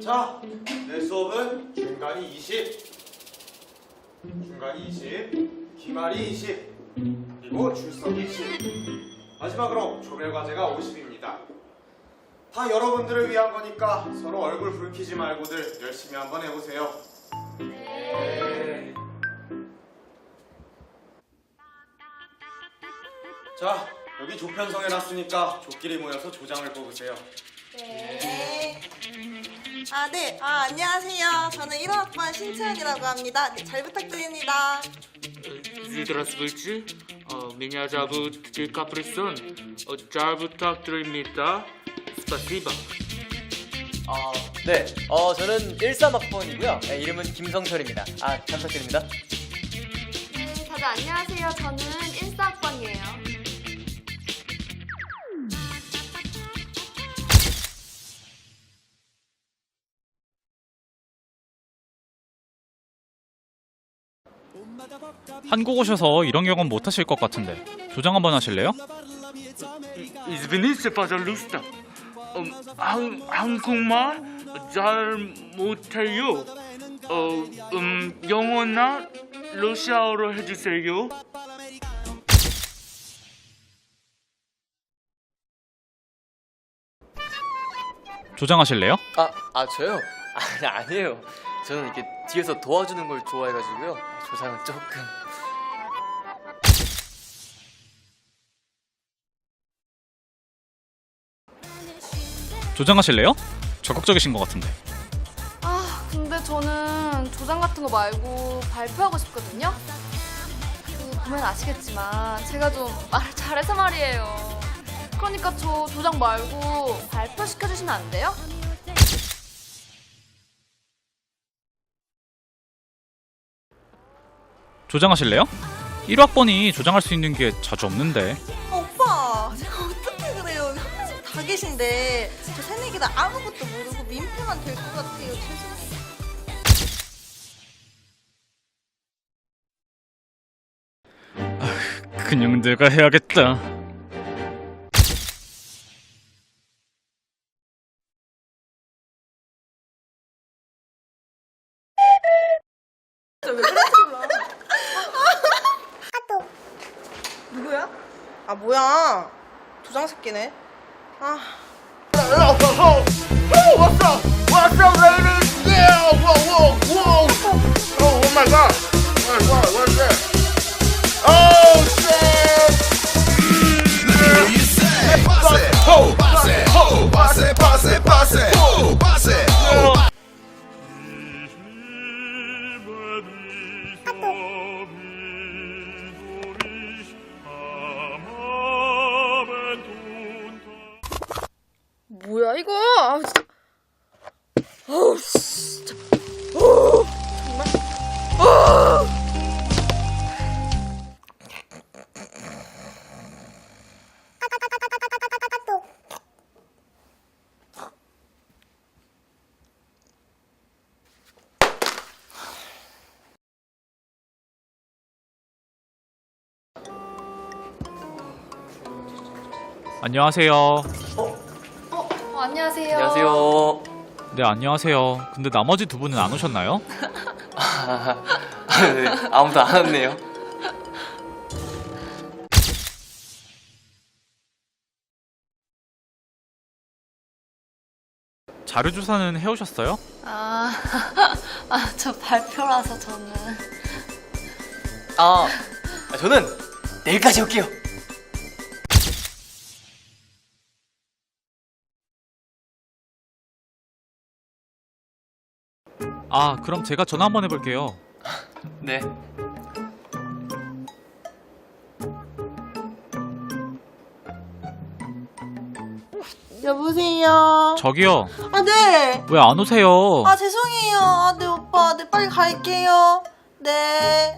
자, 내 수업은 중간이 20, 중간이 20, 기말이 20, 그리고 출석이 10. 마지막으로 조별 과제가 50입니다. 다 여러분들을 위한 거니까 서로 얼굴 붉히지 말고들 열심히 한번 해보세요. 네. 자, 여기 조편성 해놨으니까 조끼리 모여서 조장을 뽑으세요. 네. 아, 네. 아, 안녕하세요. 저는 1학번 신채연이라고 합니다. 네, 잘 부탁드립니다. Здравствуйте. 어, меня зовут Каприсон. 어, 잘 부탁드립니다. Спасибо. 어, 네. 어, 저는 13학번이고요. 네, 이름은 김성철입니다. 아, 잘 부탁드립니다. 네, 다들 안녕하세요. 저는 1사학번이에요. 한국 오셔서 이런 경험 못 하실 것 같은데 조장 한번 하실래요? 이즈비니스 바잘루스타 음, 한, 한국말 잘 못해요 어, 음, 영어나 러시아어로 해주세요 조장하실래요? 아, 아 저요? 아니, 아니에요 저는 이렇게 뒤에서 도와주는 걸 좋아해가지고요. 조상은 조금. 조장 하실래요? 적극적이신 것 같은데 아, 근데 저는 조장 같은 거 말고 발표하고 싶거든요. 그, 보면 아시겠지만 제가 좀 말을 잘해서 말이에요. 그러니까 저 조장 말고 발표 시켜주시면 안 돼요? 조장 하실래요? 1학번이 조장할 수 있는 게 자주 없는데 어, 오빠, 제가 어떻게 그래요? 한 명씩 다 계신데 저 새내기 다 아무것도 모르고 민폐만 될 것 같아요. 죄송해요. 그냥 내가 해야겠다 왜 그래 몰라. 누구야? 아 뭐야? 도장 새끼네. 아. Oh, oh my god! What, what, 뭐야 이거? 아, 진짜. 아우 진짜. 어, 정말. 어! 안녕하세요 어, 안녕하세요. 안녕하세요. 네 안녕하세요 근데 나머지 두 분은 안 오셨나요? 아, 네. 아무도 안 왔네요. 자료 조사는 해오셨어요? 아, 아, 저 발표라서 저는. 아, 아, 저는 내일까지 올게요. 아 그럼 제가 전화 한번 해볼게요 네. 여보세요. 저기요 아 네. 왜 안 오세요? 아 죄송해요. 아, 네 오빠, 네 빨리 갈게요. 네.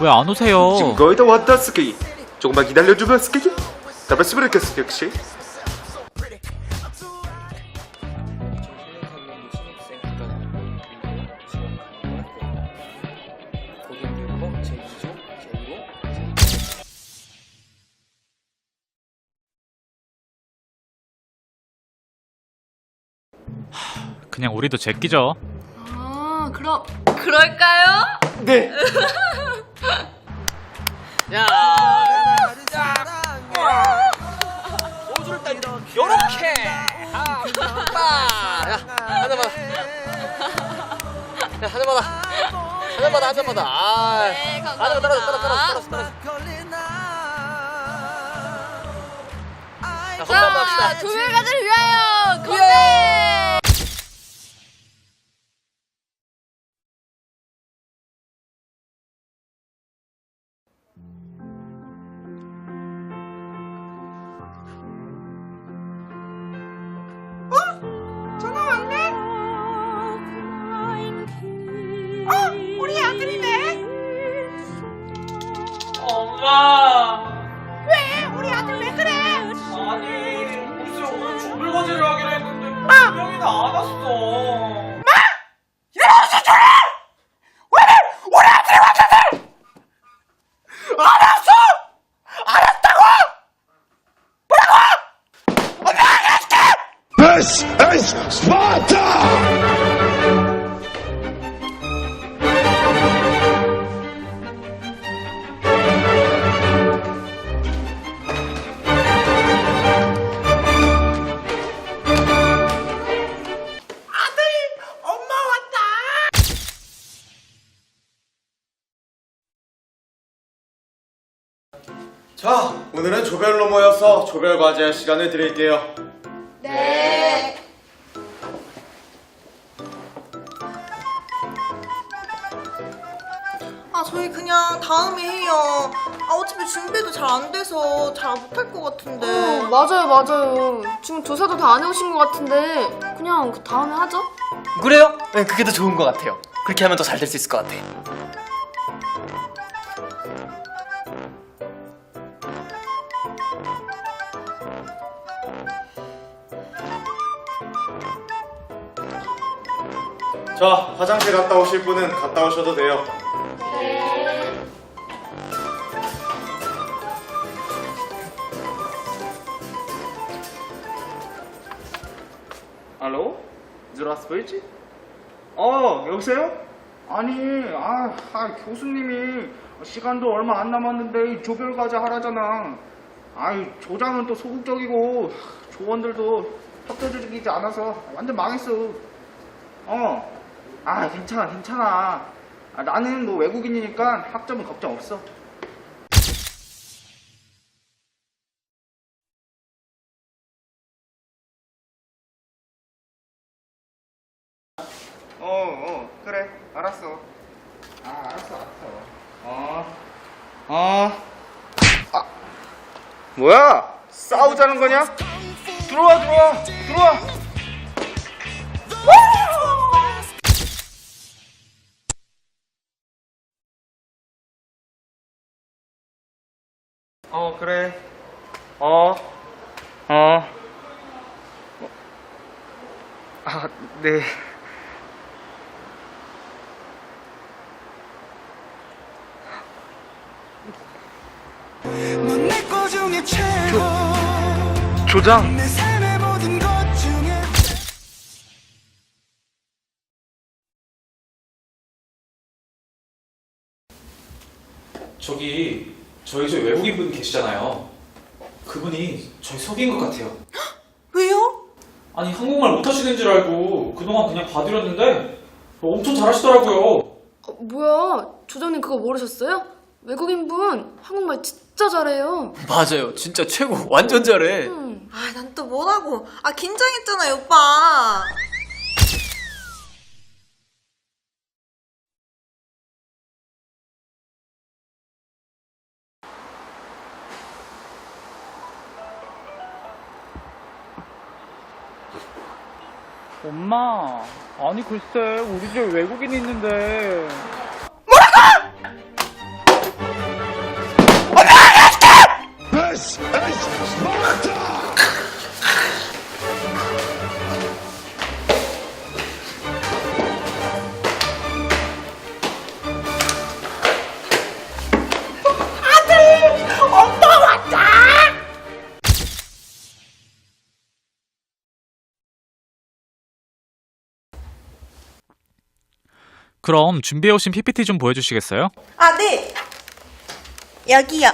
왜 안 오세요? 지금 거의 다 왔다 스키 조금만 기다려주면 스키 다발스브레이크 역시 그냥 우리도 제끼죠. 아, 그럼 그럴까요? 네. 야. 딱 요렇게. 아, 빠. 야, 하나만. 야, 하나마다. 하나마다, 하나마다. 아. 네, 하나가 감사합니다. 떨어져, 떨어져, 떨어져, 떨어져. 자, 건배 한번 합시다. 자, 조별과제 엄마. 왜? 우리 아들 왜 그래? 아니, 글쎄 오늘 조별과제를 하기로 했는데 분명히는 안 왔어. 조별 과제할 시간을 드릴게요. 네. 아, 저희 그냥 다음에 해요. 아, 어차피 준비도 잘 안 돼서 잘 못할 것 같은데. 어, 맞아요, 맞아요. 지금 조사도 다 안 해오신 것 같은데 그냥 그 다음에 하죠? 그래요? 네, 그게 더 좋은 것 같아요. 그렇게 하면 더 잘 될 수 있을 것 같아. 자, 화장실 갔다 오실 분은 갔다 오셔도 돼요. 네. 알로? 들어왔을지? 어, 여보세요? 아니, 아, 아, 교수님이 시간도 얼마 안 남았는데 조별 과제 하라잖아. 아이, 조장은 또 소극적이고 조원들도 협조적이지 않아서 완전 망했어. 어, 아, 괜찮아, 괜찮아. 아, 나는 뭐 외국인이니까 학점은 걱정 없어. 어, 어, 그래, 알았어. 아, 알았어, 알았어. 어, 어. 아, 뭐야? 싸우자는 거냐? 들어와, 들어와, 들어와. 어, 그래. 어, 어. 아, 네. 조장. 계시잖아요. 그분이 저희 속인 것 같아요. 왜요? 아니 한국말 못하시는 줄 알고 그동안 그냥 봐드렸는데 엄청 잘하시더라고요. 어, 뭐야, 조장님 그거 모르셨어요? 외국인분 한국말 진짜 잘해요. 맞아요. 진짜 최고. 완전 잘해. 음. 아, 난 또 뭐라고. 아, 긴장했잖아요, 오빠. 엄마, 아니 글쎄 우리 집에 외국인 있는데 그럼 준비해 오신 PPT 좀 보여주시겠어요? 아, 네. 여기요.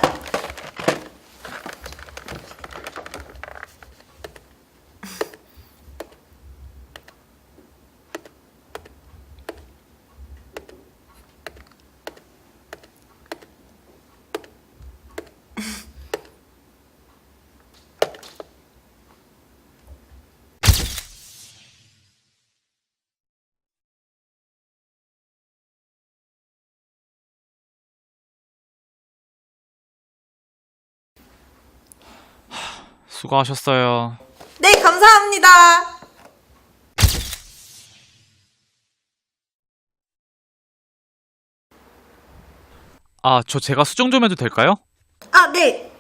수고하셨어요. 네, 감사합니다. 아, 저 제가 수정 좀 해도 될까요? 아, 네.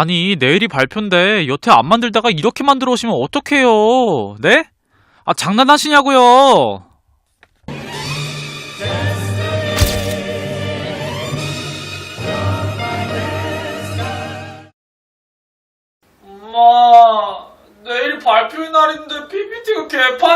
아니, 내일이 발표인데 여태 안 만들다가 이렇게 만들어 오시면 어떡해요? 네? 아, 장난하시냐고요? 엄마, 내일 발표 날인데 PPT가 개판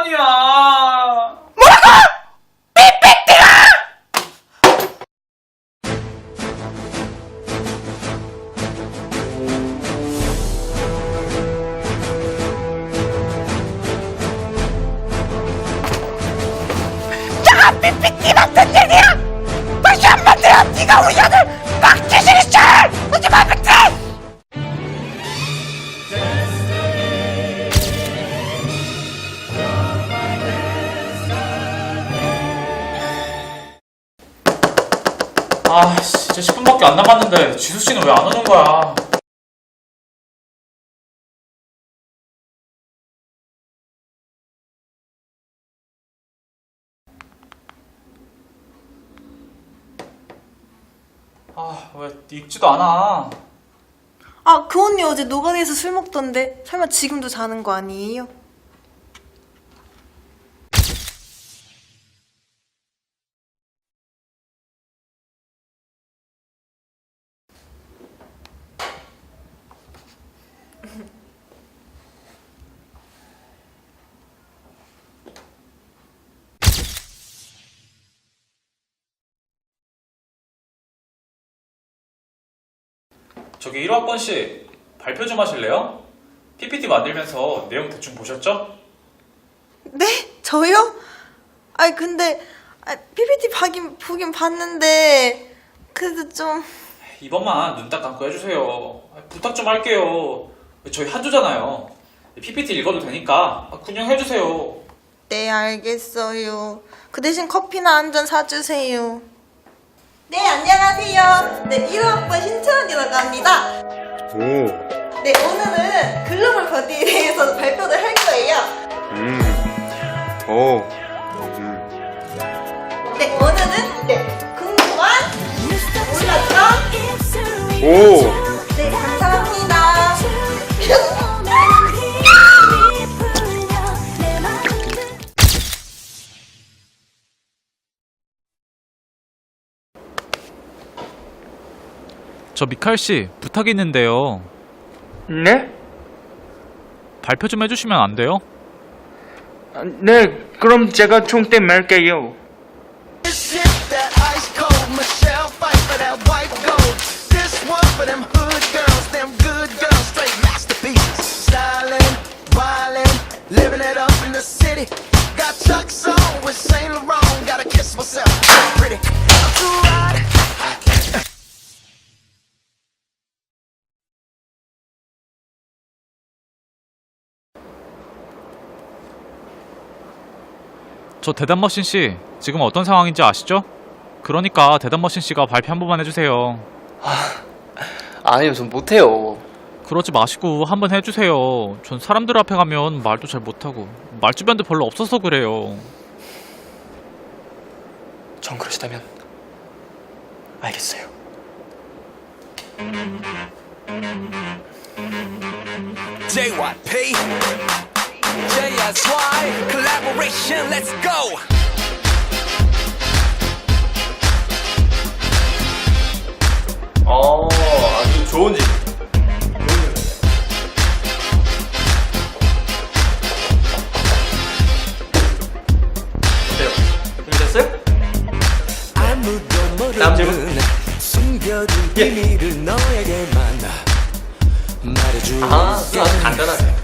아, 왜 읽지도 않아? 아, 그 언니 어제 노가다에서 술 먹던데. 설마 지금도 자는 거 아니에요? 저기 1호학번 씨, 발표 좀 하실래요? PPT 만들면서 내용 대충 보셨죠? 네? 저요? 아니, 근데, 아, PPT 보긴, 보긴 봤는데, 그래도 좀. 이번만 눈 딱 감고 해주세요. 부탁 좀 할게요. 저희 한조잖아요. PPT 읽어도 되니까 그냥 해주세요. 네, 알겠어요. 그 대신 커피나 한 잔 사주세요. 네, 안녕하세요. 네, 1호학번 신채원이라고 합니다. 오, 네, 오늘은 글로벌 버디에 대해서 발표를 할 거예요. 음, 오, 음. 네, 오늘은 네, 궁금한 몰랐죠? 오, 저 미칼 씨, 부탁이 있는데요. 네? 발표 좀 해주시면 안 돼요? 아, 네, 그럼 제가 총대 맬게요. That ice cold Michelle fight for that white gold. This one for them hood girls, them good girls, straight masterpieces. Stylin', wildin', living it up in the city. Got Chuck's on with Saint Laurent, gotta kiss myself. Pretty, 저 대단머신 씨, 지금 어떤 상황인지 아시죠? 그러니까 대단머신 씨가 발표 한 번만 해주세요. 아니요, 전 못해요. 그러지 마시고 한 번 해주세요. 전 사람들 앞에 가면 말도 잘 못하고 말주변도 별로 없어서 그래요. 전 그러시다면 알겠어요. JYP, JSY, collaboration, let's go. 어, 아주 좋은 집. 다음 질문. 숨겨둔 예. 비밀을 너에게만 말해줄게 아, 아주 간단하네.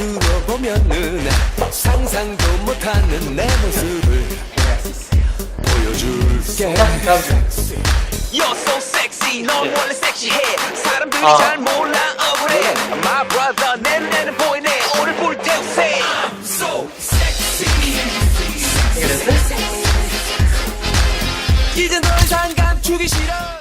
겉으로 보면은 상상도 못하는 내 모습을 보여줄게. 다음. You're so sexy. 넌 예. 원래 섹시해. 사람들이 아. 잘 몰라. 억울해 My brother 내 눈에는 보이네. 오늘 불 태우세 I'm so sexy. 이제 더 이상 감추기 싫어